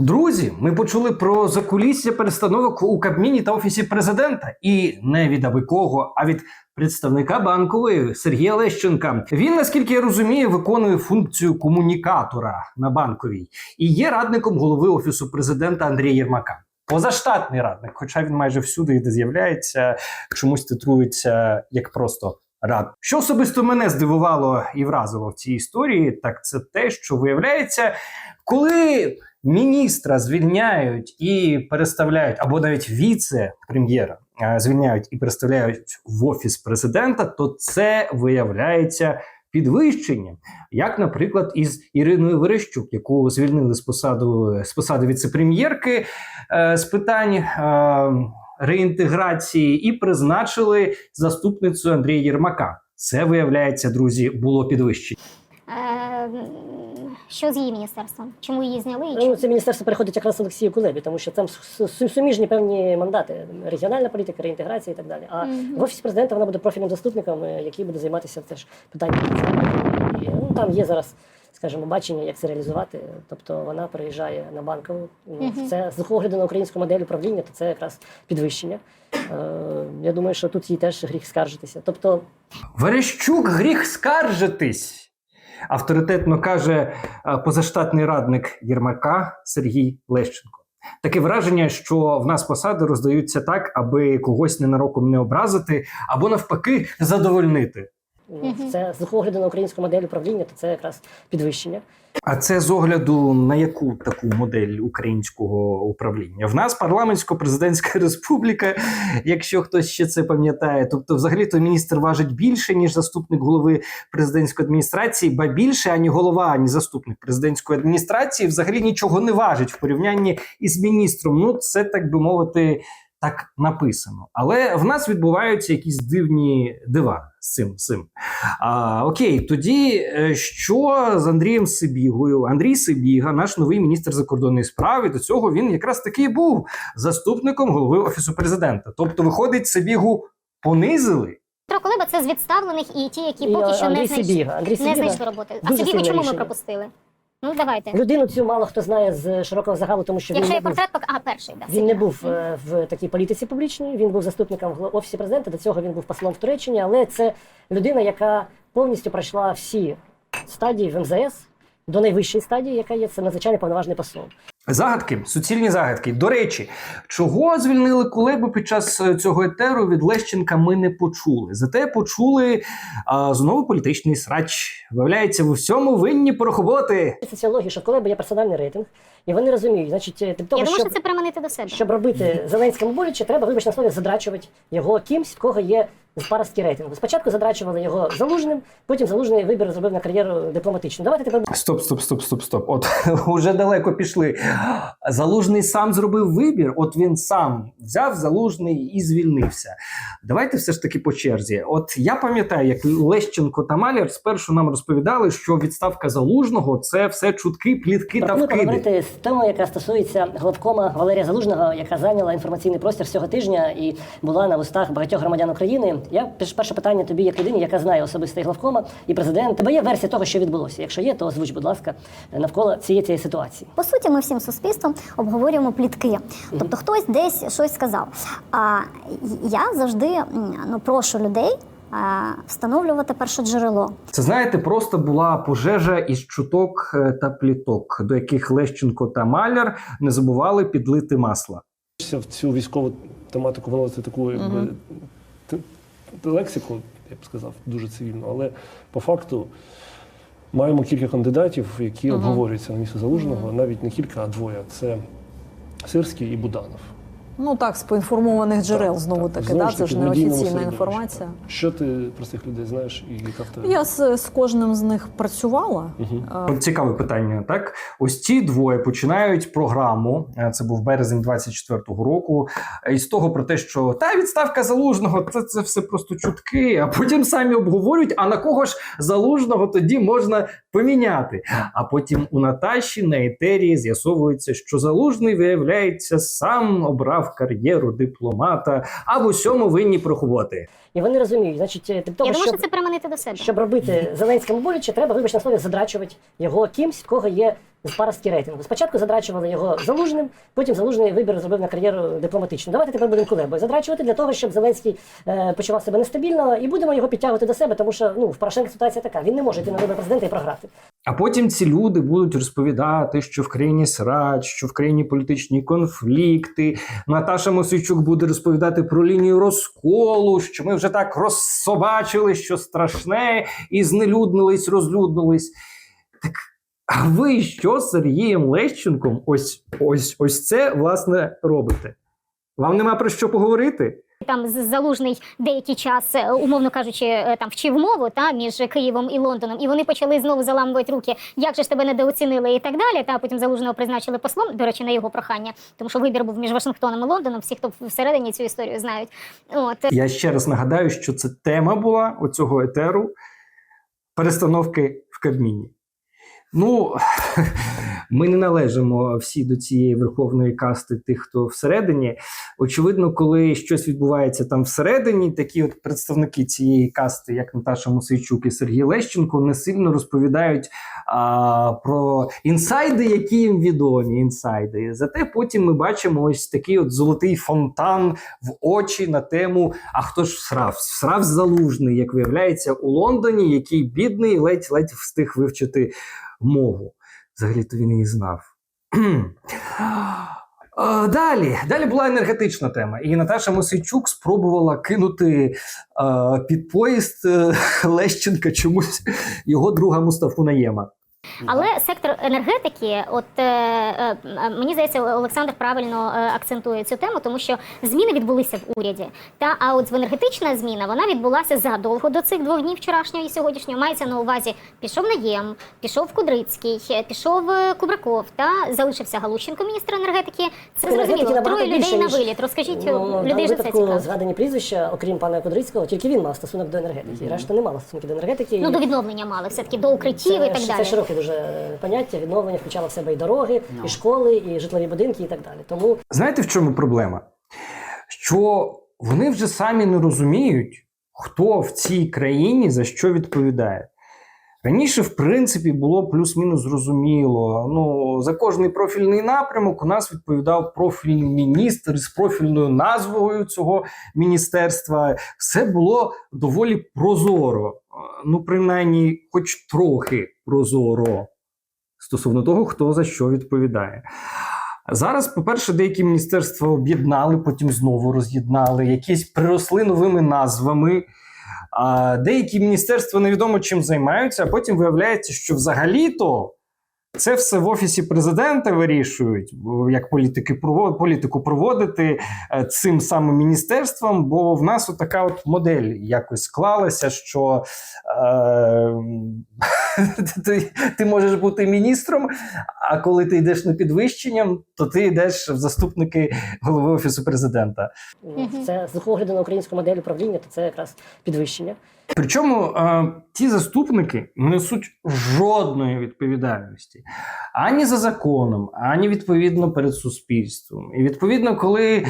Друзі, ми почули про закулісся перестановок у Кабміні та офісі президента, і не від аби кого, а від представника банкової Сергія Лещенка. Він, наскільки я розумію, виконує функцію комунікатора на банковій і є радником голови офісу президента Андрія Єрмака. Позаштатний радник, хоча він майже всюди, де з'являється, чомусь титрується як просто рад. Що особисто мене здивувало і вразило в цій історії, так це те, що виявляється, коли міністра звільняють і переставляють, або навіть віце-прем'єра е, звільняють і переставляють в офіс президента, то це виявляється підвищенням. Як, наприклад, із Іриною Верещук, яку звільнили з посаду з посади віце-прем'єрки е, з питань. Е, Реінтеграції і призначили заступницю Андрія Єрмака. Це виявляється, друзі, було підвищення. Що з її міністерством? Чому її зняли? І Ну, чому? це міністерство переходить якраз Олексію Кулебі, тому що там су- су- суміжні певні мандати: регіональна політика, реінтеграція і так далі. А в офісі президента вона буде профільним заступником, е, який буде займатися теж питанням. І, ну, там є зараз, скажімо, бачення, як це реалізувати. Тобто вона приїжджає на банкову. Ну, Мгм. Це з огляду на українську модель управління, то це якраз підвищення. Е, я думаю, що тут їй теж гріх скаржитися. Тобто, Верещук гріх скаржитись. Авторитетно каже е, позаштатний радник Єрмака Сергій Лещенко. Таке враження, що в нас посади роздаються так, аби когось ненароком не образити, або навпаки задовольнити. Це з огляду на українську модель управління, то це якраз підвищення. А це з огляду на яку таку модель українського управління? В нас парламентсько-президентська республіка, якщо хтось ще це пам'ятає. Тобто, взагалі-то міністр важить більше, ніж заступник голови президентської адміністрації, ба більше ані голова, ані заступник президентської адміністрації взагалі нічого не важить в порівнянні із міністром. Ну, це так би мовити. Так написано, але в нас відбуваються якісь дивні дива цим. цим. А, окей, тоді е, що з Андрієм Сибігою? Андрій Сибіга, наш новий міністр закордонної справи. До цього він якраз таки був заступником голови офісу президента. Тобто, виходить, Сибігу понизили. Петро Колеба це з відставлених і ті, які І, поки що Андрій не знайшли, Сибіга. Андрій не Сибіга знайшли роботи. А дуже Сибігу чому ми пропустили? Ну давайте. Людину цю мало хто знає з широкого загалу, тому що Якщо він є не був, портрет, пок... а перший да, він не був е, в такій політиці публічній. Він був заступником в офісі президента. До цього він був послом в Туреччині. Але це людина, яка повністю пройшла всі стадії в МЗС до найвищої стадії, яка є це надзвичайно повноважний посол. Загадки, суцільні загадки. До речі, чого звільнили Кулебу під час е, цього етеру від Лещенка ми не почули. Зате почули а, знову політичний срач. Виявляється, в усьому винні порохоботи. Соціології, що в Колеби є персональний рейтинг, і вони розуміють, значить, е, для того, Я думаю, щоб, що це переманити до себе. щоб робити Зеленському боляче, треба, вибачте на слові, задрачувати його кимсь, в кого є паростки рейтингу. Спочатку задрачували його залужним, потім залужний вибір зробив на кар'єру дипломатичну. Давайте тепер Стоп, стоп, стоп, стоп, стоп. От уже далеко пішли. Залужний сам зробив вибір. От він сам взяв залужний і звільнився. Давайте все ж таки по черзі. От я пам'ятаю, як Лещенко та Маляр спершу нам розповідали, що відставка залужного це все чутки, плітки та пропоную вкиди. поговорити з темою, яка стосується главкома Валерія Залужного, яка зайняла інформаційний простір цього тижня і була на вустах багатьох громадян України. Я перше питання тобі, як людині, яка знає особисто і главкома, і президент. Тебе є версія того, що відбулося. Якщо є, то озвуч, будь ласка, навколо цієї цієї ситуації. По суті, ми всім суспільством обговорюємо плітки. Тобто хтось десь щось сказав. А я завжди ну, прошу людей встановлювати перше джерело. Це знаєте, просто була пожежа із чуток е, та пліток, до яких Лещенко та Маляр не забували підлити масла. в цю військову тематику виносити таку якби, лексику, я б сказав, дуже цивільно. Але по факту маємо кілька кандидатів, які обговорюються на місце залужного. Навіть не кілька, а двоє. Це Сирський і Буданов. Ну так, з поінформованих джерел Так, знову так. таки, Знову да, це ж не офіційна інформація. так. Що ти про цих людей знаєш і яка в тебе? Я з, з кожним з них працювала. От Цікаве питання. Так, ось ці двоє починають програму. е, Це був березень 24-го року. е, Із того про те, що та відставка залужного, це, це все просто чутки. А потім самі обговорюють. А на кого ж залужного тоді можна поміняти? А потім у Наташі на етері з'ясовується, що залужний виявляється сам обрав кар'єру дипломата, а в усьому винні прохувати. І вони розуміють, значить, для того, Я думаю, щоб, що це переманити до себе. щоб робити Зеленському боляче, треба, вибачте на слові, задрачувати його кимсь, в кого є в паростки рейтингу. Спочатку задрачували його залужним, потім залужний вибір зробив на кар'єру дипломатичну. Давайте тепер будемо кулебою задрачувати для того, щоб Зеленський е, почував себе нестабільно, і будемо його підтягувати до себе, тому що ну в Порошенка ситуація така. Він не може йти на вибори президента і програти. А потім ці люди будуть розповідати, що в країні срач, що в країні політичні конфлікти. Наташа Мосичук буде розповідати про лінію розколу, що ми вже так розсобачили, що страшне, і знелюднились, розлюднились. Так а ви що з Сергієм Лещенком ось ось ось це власне робите? Вам нема про що поговорити? Там залужний деякий час, е, умовно кажучи, е, там вчив мову та між Києвом і Лондоном, і вони почали знову заламувати руки, як же ж тебе недооцінили і так далі. Та потім залужного призначили послом, до речі, на його прохання, тому що вибір був між Вашингтоном і Лондоном. Всі, хто всередині цю історію знають. От Я ще раз нагадаю, що це тема була оцього етеру перестановки в Кабміні. Ну, ми не належимо всі до цієї верховної касти тих, хто всередині. Очевидно, коли щось відбувається там всередині, такі от представники цієї касти, як Наташа Мосейчук і Сергій Лещенко, не сильно розповідають а, про інсайди, які їм відомі. Інсайди. Зате потім ми бачимо ось такий от золотий фонтан в очі на тему: а хто ж всрав? Всрав залужний, як виявляється, у Лондоні, який бідний ледь-ледь встиг вивчити мову. Взагалі-то він її знав. Е, Далі, далі була енергетична тема, і Наташа Мосійчук спробувала кинути е, під поїзд е, Лещенка чомусь його друга Мустафу Наєма. Але сектор енергетики, от е, е, мені здається, Олександр правильно е, акцентує цю тему, тому що зміни відбулися в уряді. Та а от енергетична зміна вона відбулася задовго до цих двох днів вчорашнього і сьогоднішнього. Мається на увазі пішов Наєм, пішов Кудрицький, е, пішов е, Кубраков та залишився Галущенко, міністр енергетики. Це зрозуміло. Троє людей більше, на виліт. Розкажіть Ну, людей же це цікаво. згадані прізвища, окрім пана Кудрицького, тільки він мав стосунок до енергетики. Решта не мала стосунки до енергетики. Ну І до відновлення мали все таки до укриттів і так це далі. широке дуже е, поняття. Відновлення включало в себе і дороги, і школи, і житлові будинки, і так далі. Тому Знаєте, в чому проблема? Що вони вже самі не розуміють, хто в цій країні за що відповідає. Раніше, в принципі, було плюс-мінус зрозуміло. Ну, за кожний профільний напрямок у нас відповідав профільний міністр з профільною назвою цього міністерства. Все було доволі прозоро. Ну, принаймні, хоч трохи прозоро стосовно того, хто за що відповідає. Зараз, по-перше, деякі міністерства об'єднали, потім знову роз'єднали, якісь приросли новими назвами. А деякі міністерства невідомо чим займаються, а потім виявляється, що взагалі-то це все в офісі президента вирішують, як політики політику проводити е, цим самим міністерством. Бо в нас така от модель якось склалася, що е, ти, ти можеш бути міністром, а коли ти йдеш на підвищення, то ти йдеш в заступники голови офісу президента. ну, це з огляду на українську модель управління, то це якраз підвищення. Причому е, ті заступники не несуть жодної відповідальності ані за законом, ані відповідно перед суспільством. І відповідно, коли е,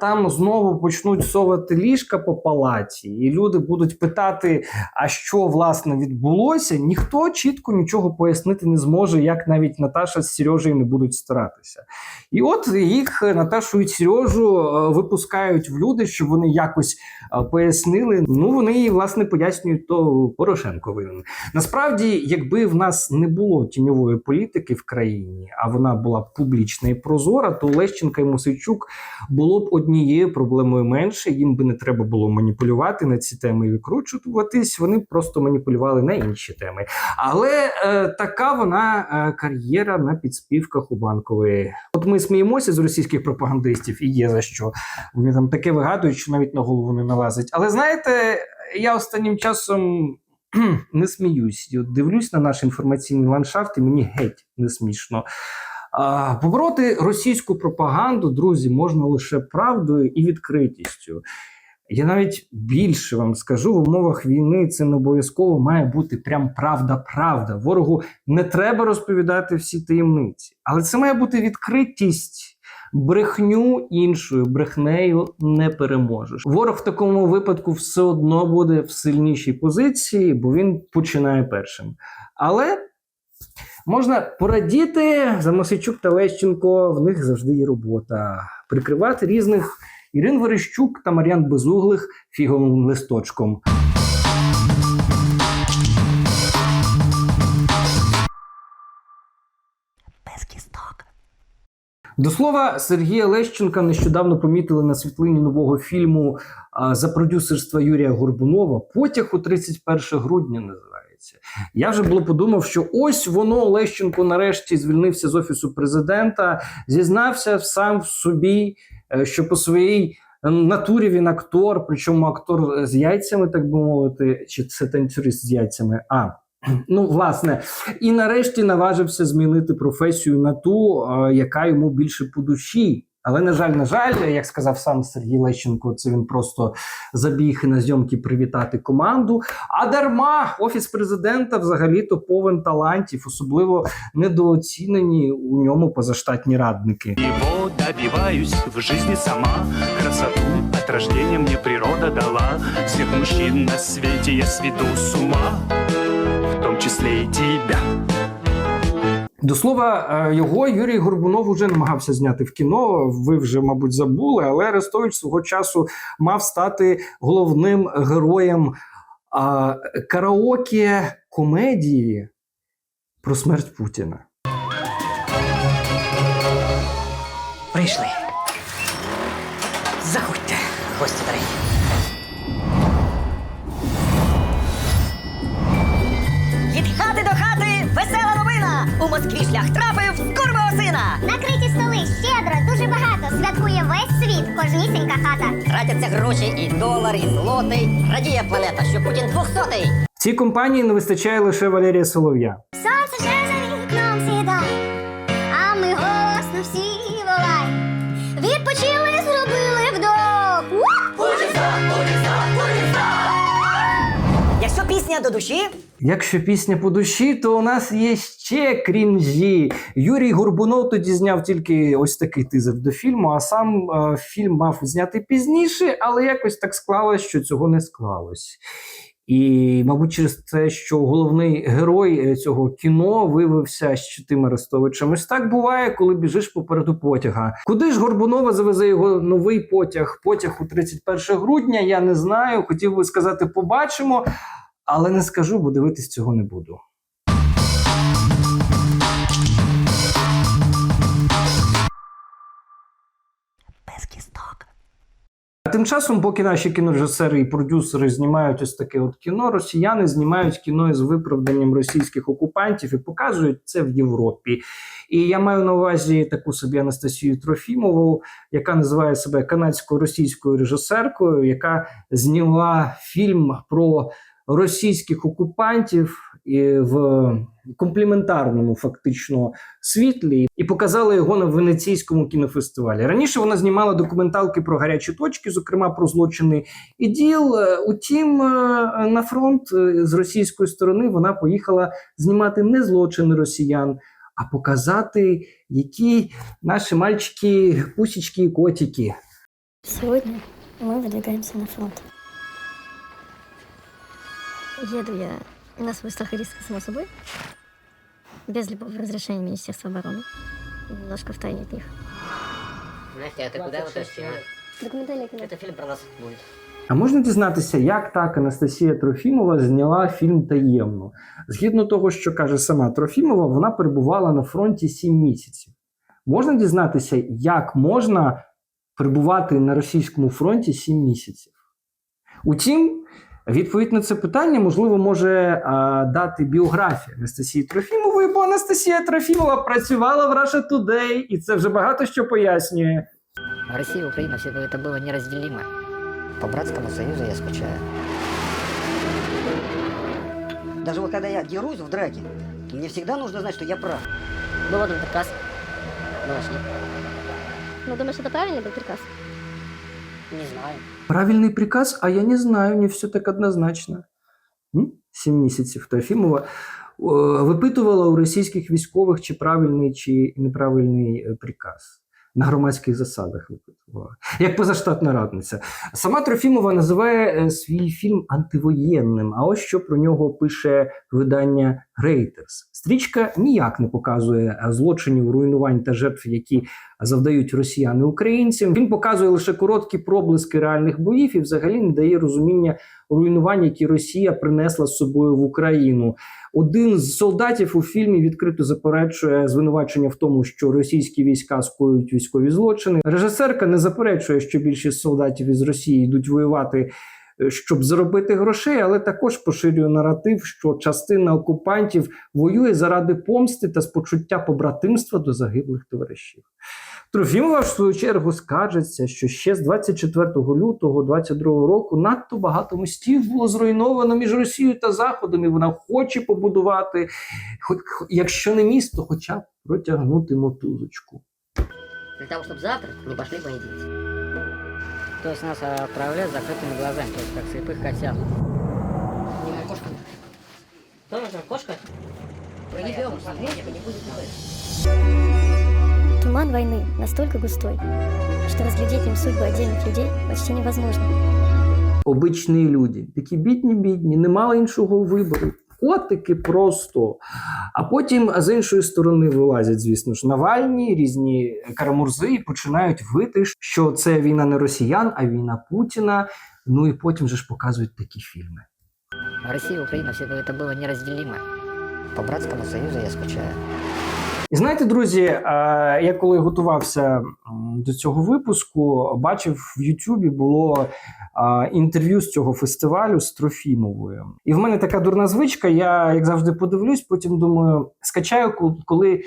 там знову почнуть совати ліжка по палаті, і люди будуть питати, а що власне відбулося, ніхто чітко нічого пояснити не зможе, як навіть Наташа з Сережею не будуть старатися. І от їх е, Наташу і Сережу е, випускають в люди, щоб вони якось е, пояснили. Ну вони власне пояснюють, то Порошенко винен. Насправді, якби в нас не було тіньової політики в країні, а вона була публічна і прозора, то Лещенка і Мосичук було б однією проблемою менше. Їм би не треба було маніпулювати на ці теми і викручуватись. Вони просто маніпулювали на інші теми. Але е, така вона е, кар'єра на підспівках у банкової. От ми сміємося з російських пропагандистів, і є за що. Вони там таке вигадують, що навіть на голову не налазить. Але знаєте, я останнім часом не сміюсь. От дивлюсь на наш інформаційний ландшафт, і мені геть не смішно. А, побороти російську пропаганду, друзі, можна лише правдою і відкритістю. Я навіть більше вам скажу, в умовах війни це не обов'язково має бути прям правда-правда. Ворогу не треба розповідати всі таємниці, але це має бути відкритість. Брехню іншою брехнею не переможеш. Ворог в такому випадку все одно буде в сильнішій позиції, бо він починає першим. Але Можна порадіти за Мосичук та Лещенко. В них завжди є робота. Прикривати різних Ірин Верещук та Мар'ян Безуглих фіговим листочком. До слова, Сергія Лещенка нещодавно помітили на світлині нового фільму за продюсерства Юрія Горбунова. Потяг у 31 грудня називається. Я вже було подумав, що ось воно Лещенко нарешті звільнився з офісу президента, зізнався сам в собі, е, що по своїй е, натурі він актор, причому актор з яйцями, так би мовити, чи це танцюрист з яйцями. А Ну, власне, і нарешті наважився змінити професію на ту, е, яка йому більше по душі. Але на жаль, на жаль, як сказав сам Сергій Лещенко, це він просто забіг на зйомки привітати команду. А дарма офіс президента взагалі-то повен талантів, особливо недооцінені у ньому позаштатні радники. Его добиваюсь в жизни сама Красоту от рождения мне природа дала Всех мужчин на свете я сведу с ума В том числе и тебя До слова, е, його Юрій Горбунов уже намагався зняти в кіно. Ви вже, мабуть, забули, але Арестович свого часу мав стати головним героєм а, караоке комедії про смерть Путіна. Прийшли. Москві шлях трапив з курвого сина! Накриті столи щедро, дуже багато. Святкує весь світ, кожнісінька хата. Тратяться гроші і долар, і злотий. Радіє планета, що Путін двохсотий. В цій компанії не вистачає лише Валерія Солов'я. Сонце вже за вікном сідає, а ми голосно всі волаємо. Відпочили, зробили вдох. Ух! Якщо пісня до душі, Якщо пісня по душі, то у нас є ще крінжі. Юрій Горбунов тоді зняв тільки ось такий тизер до фільму, а сам е, фільм мав зняти пізніше, але якось так склалось, що цього не склалось. І, мабуть, через те, що головний герой е, цього кіно виявився щитим Арестовичем. Ось так буває, коли біжиш попереду потяга. Куди ж Горбунова завезе його новий потяг? Потяг у 31 грудня. Я не знаю. Хотів би сказати, побачимо. Але не скажу, бо дивитись цього не буду. без кісток. А тим часом, поки наші кінорежисери і продюсери знімають ось таке от кіно, росіяни знімають кіно із виправданням російських окупантів і показують це в Європі. І я маю на увазі таку собі Анастасію Трофімову, яка називає себе канадсько-російською режисеркою, яка зняла фільм про російських окупантів і в компліментарному фактично світлі і показала його на венеційському кінофестивалі. Раніше вона знімала документалки про гарячі точки, зокрема про злочини іділ. Е, Утім, е, на фронт е, з російської сторони вона поїхала знімати не злочини росіян, а показати, які наші мальчики, пусічки і котики. Сегодня мы выдвигаемся на фронт. Еду я на свой страх и риск, само собой, без любого разрешения Министерства обороны, немножко в тайне от них. Настя, а ти куди уточнила? Документальный кино. Це фільм про нас буде. А можна дізнатися, як так Анастасія Трофімова зняла фільм таємно? Згідно того, що каже сама Трофімова, вона перебувала на фронті 7 місяців. Можна дізнатися, як можна перебувати на російському фронті 7 місяців? Утім, відповідь на це питання можливо може а, дати біографія Анастасії Трофімової, бо Анастасія Трофімова працювала в Russia Today, і це вже багато що пояснює. Россия и Украина всегда это было неразделимо. По братскому союзу я скучаю. Даже вот когда я дерусь в драке, мне всегда нужно знать, что я прав. Был один приказ. Думаешь, нет? Ну, думаешь, это правильный был приказ? Не знаю. Правильний приказ, а я не знаю, не все так однозначно. Сім місяців Трофімова е, випитувала у російських військових, чи правильний, чи неправильний е, приказ. На громадських засадах випитувала. Як позаштатна радниця. Сама Трофімова називає е, свій фільм антивоєнним. А ось що про нього пише видання Reuters. Стрічка ніяк не показує е, злочинів, руйнувань та жертв, які завдають росіяни українцям. Він показує лише короткі проблиски реальних боїв і взагалі не дає розуміння руйнувань, які Росія принесла з собою в Україну. Один з солдатів у фільмі відкрито заперечує звинувачення в тому, що російські війська скоюють військові злочини. Режисерка не заперечує, що більшість солдатів із Росії йдуть воювати. е, Щоб заробити грошей, але також поширює наратив, що частина окупантів воює заради помсти та спочуття побратимства до загиблих товаришів. Трофімова в свою чергу скаржиться, що ще з 24 лютого 22 року надто багато мостів було зруйновано між Росією та Заходом, і вона хоче побудувати, хоч якщо не місто, хоча б протягнути мотузочку Для того, чтобы завтра не пошли бандиты. То есть нас отправляют с закрытыми глазами, то есть как слепых котят. Не моя кошка. Тоже кошка? Проебем, медика не будет Туман войны настолько густой, что разглядеть в нем судьбы отдельных людей почти невозможно. Обичні люди, такі бідні, бідні, не мали іншого вибору. Котики просто. А потім з іншої сторони вилазять, звісно ж, Навальні, різні карамурзи і починають вити, що це війна не росіян, а війна Путіна. Ну і потім же ж показують такі фільми. Росія, Україна, все це було нерозділимо. По братському союзу я скучаю. І знаєте, друзі, е, я коли готувався до цього випуску, бачив в Ютубі було інтерв'ю з цього фестивалю з Трофімовою. І в мене така дурна звичка. Я, як завжди, подивлюсь, потім думаю, скачаю, ко- коли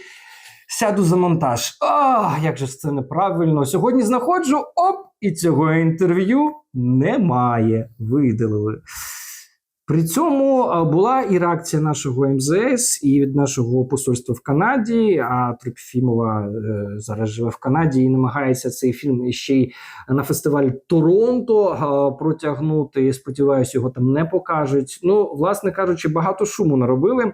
сяду за монтаж. А, як же це неправильно. Сьогодні знаходжу, оп, і цього інтерв'ю немає. Видалили. При цьому була і реакція нашого МЗС, і від нашого посольства в Канаді. А Тропіфімова е, зараз живе в Канаді і намагається цей фільм ще й на фестиваль Торонто протягнути. Сподіваюсь, його там не покажуть. Ну, власне кажучи, багато шуму наробили.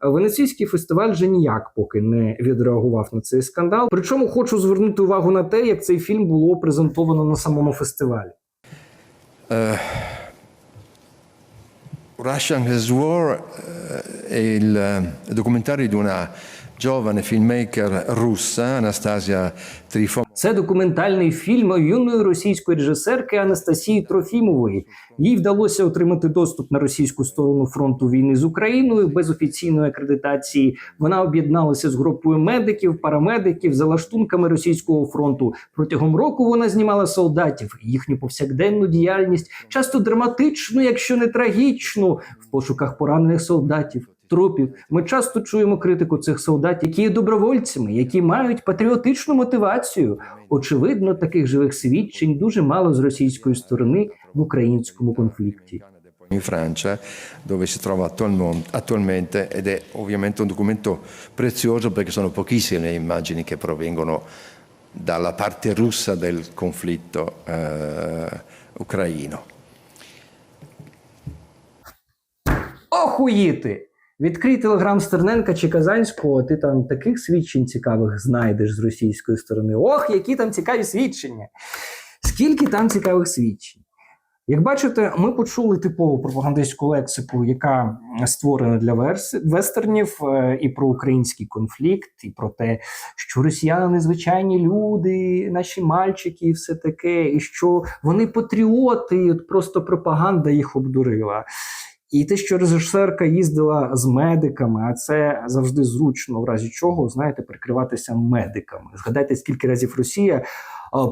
Венеційський фестиваль вже ніяк поки не відреагував на цей скандал. Причому хочу звернути увагу на те, як цей фільм було презентовано на самому фестивалі. Eh, Russian Has War eh, è il eh, documentario di una giovane filmmaker russa, Anastasia Trifon. Це документальний фільм юної російської режисерки Анастасії Трофімової. Їй вдалося отримати доступ на російську сторону фронту війни з Україною без офіційної акредитації. Вона об'єдналася з групою медиків, парамедиків за лаштунками російського фронту. Протягом року вона знімала солдатів, їхню повсякденну діяльність, часто драматичну, якщо не трагічну, в пошуках поранених солдатів. Трупів ми часто чуємо критику цих солдатів, які є добровольцями, які мають патріотичну мотивацію. Очевидно, таких живих свідчень дуже мало з російської сторони в українському конфлікті. in Francia, dove si trova attualmente ed è ovviamente un documento prezioso perché sono pochissime le immagini che provengono dalla parte russa del conflitto eh, ucraino. Охуїти! Відкрий телеграм Стерненка чи Казанського, ти там таких свідчень цікавих знайдеш з російської сторони. Ох, які там цікаві свідчення! Скільки там цікавих свідчень? Як бачите, ми почули типову пропагандистську лексику, яка створена для вестернів, е, і про український конфлікт, і про те, що росіяни звичайні люди, наші мальчики, і все таке, і що вони патріоти, і от просто пропаганда їх обдурила. І те, що режисерка їздила з медиками, а це завжди зручно, в разі чого, знаєте, прикриватися медиками. Згадайте, скільки разів Росія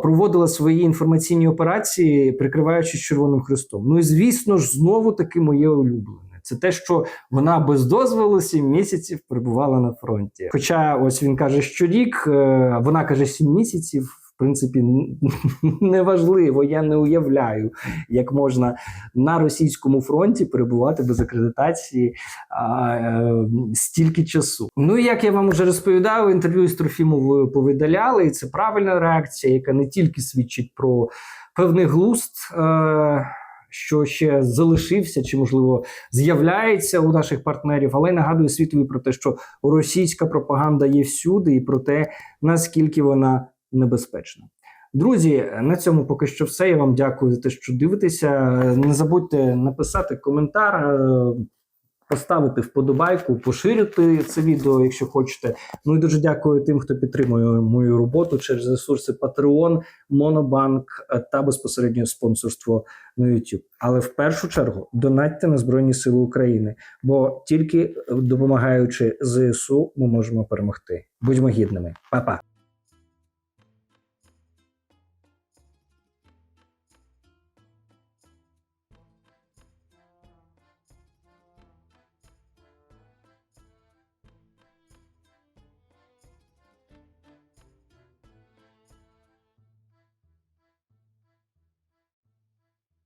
проводила свої інформаційні операції, прикриваючись Червоним Хрестом. Ну і звісно ж, знову таки моє улюблене. Це те, що вона без дозволу сім місяців перебувала на фронті. Хоча ось він каже, що рік, е, вона каже сім місяців. Принципі, неважливо, я не уявляю, як можна на російському фронті перебувати без акредитації а, е, стільки часу. Ну і як я вам вже розповідав, інтерв'ю з Трофімовою повидаляли, і це правильна реакція, яка не тільки свідчить про певний глуст. Е, що ще залишився, чи можливо з'являється у наших партнерів, але й нагадує світові про те, що російська пропаганда є всюди, і про те, наскільки вона небезпечна. Друзі, на цьому поки що все. Я вам дякую за те, що дивитеся. Не забудьте написати коментар, е, поставити вподобайку, поширити це відео, якщо хочете. Ну і дуже дякую тим, хто підтримує мою роботу через ресурси Patreon, е, та безпосередньо спонсорство на YouTube. Але в першу чергу донатьте на Збройні Сили України, бо тільки допомагаючи ЗСУ, ми можемо перемогти. Будьмо гідними, Па-па!